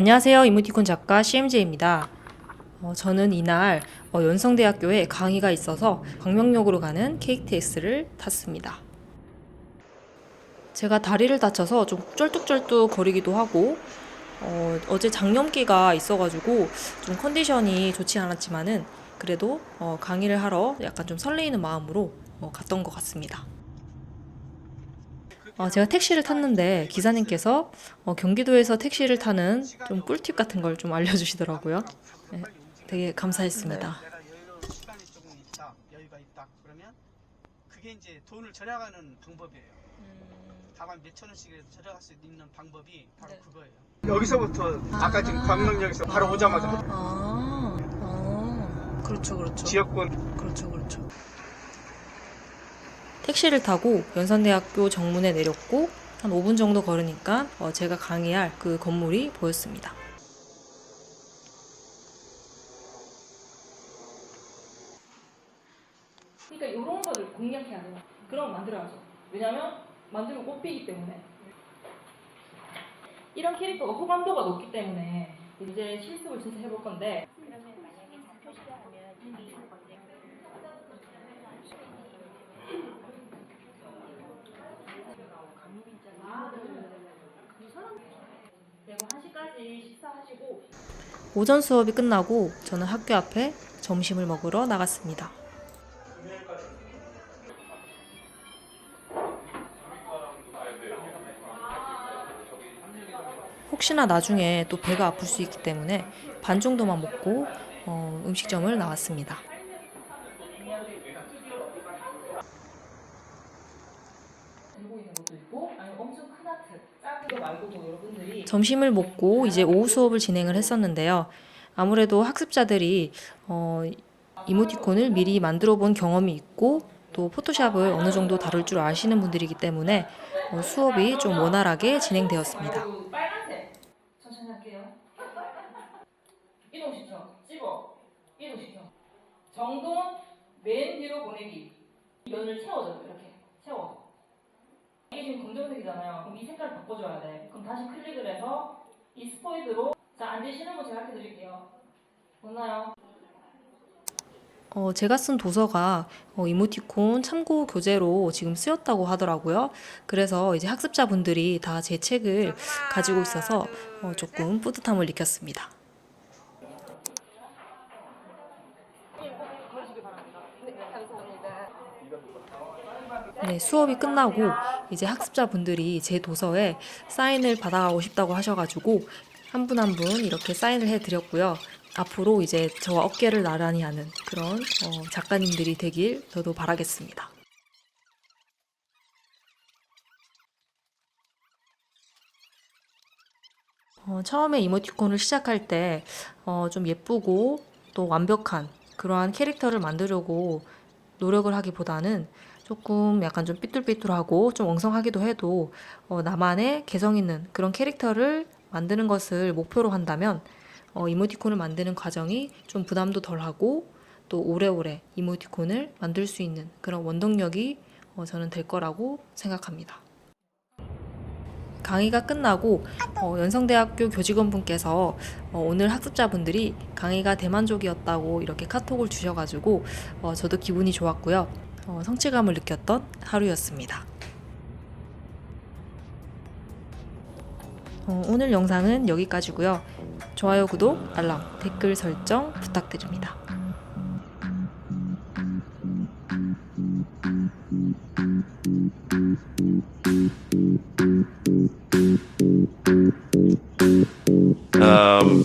안녕하세요. 이모티콘 작가 CMJ입니다. 어, 저는 이날 어, 연성대학교에 강의가 있어서 광명역으로 가는 KTX를 탔습니다. 제가 다리를 다쳐서 좀 쩔뚝쩔뚝 거리기도 하고 어, 어제 장염기가 있어가지고 좀 컨디션이 좋지 않았지만은 그래도 어, 강의를 하러 약간 좀 설레이는 마음으로 어, 갔던 것 같습니다. 어, 제가 택시를 탔는데 기사님께서 어, 경기도에서 택시를 타는 좀 꿀팁 같은 걸 좀 알려주시더라고요. 네, 되게 감사했습니다. 그러면 그게 이제 돈을 절약하는 방법이에요. 다만 몇천 원씩이라도 절약할 수 있는 방법이 바로 그거예요. 여기서부터 아 까 지금 광명역에서 바로 오자마자 아, 아, 그렇죠, 그렇죠. 지역권 그렇죠, 그렇죠. 택시를 타고 연산대학교 정문에 내렸고 한 5분 정도 걸으니까 어, 제가 강의할 그 건물이 보였습니다. 그러니까 이런 거를 공략해야 돼요. 그런 거 만들어야죠. 왜냐면 만들면 꼽히기 때문에. 이런 캐릭터가 호감도가 높기 때문에 이제 실습을 진짜 해볼 건데 그리고 1시까지 식사하시고 오전 수업이 끝나고 저는 학교 앞에 점심을 먹으러 나갔습니다. 혹시나 나중에 또 배가 아플 수 있기 때문에 반 정도만 먹고 어, 음식점을 나왔습니다. 들고 있는 것도 있고 점심을 먹고 이제 오후 수업을 진행을 했었는데요. 아무래도 학습자들이 어, 이모티콘을 미리 만들어 본 경험이 있고 또 포토샵을 어느 정도 다룰 줄 아시는 분들이기 때문에 어, 수업이 좀 원활하게 진행되었습니다. 정돈 맨 뒤로 보내기. 면을 채워줘요 이렇게. 채워 이게 검정색이잖아요 그럼 이 색깔을 바꿔줘야 돼 그럼 다시 클릭을 해서 이 스포이드로 자 앉으시는 거 제가 해드릴게요 됐나요? 어, 제가 쓴 도서가 어, 이모티콘 참고 교재로 지금 쓰였다고 하더라고요. 그래서 이제 학습자분들이 다 제 책을 가지고 있어서 어, 조금 뿌듯함을 느꼈습니다. 네, 수업이 끝나고 이제 학습자분들이 제 도서에 사인을 받아가고 싶다고 하셔가지고 한분 한분 이렇게 사인을 해드렸고요. 앞으로 이제 저와 어깨를 나란히 하는 그런 어, 작가님들이 되길 저도 바라겠습니다. 어, 처음에 이모티콘을 시작할 때 어, 좀 예쁘고 또 완벽한 그러한 캐릭터를 만들려고 노력을 하기보다는 조금 약간 좀 삐뚤삐뚤하고 좀 엉성하기도 해도 어, 나만의 개성 있는 그런 캐릭터를 만드는 것을 목표로 한다면 어, 이모티콘을 만드는 과정이 좀 부담도 덜하고 또 오래오래 이모티콘을 만들 수 있는 그런 원동력이 어, 저는 될 거라고 생각합니다. 강의가 끝나고 어, 연성대학교 교직원분께서 어, 오늘 학습자분들이 강의가 대만족이었다고 이렇게 카톡을 주셔가지고 어, 저도 기분이 좋았고요. 어, 성취감을 느꼈던 하루였습니다. 어, 오늘 영상은 여기까지고요. 좋아요, 구독, 알람, 댓글 설정 부탁드립니다. Um.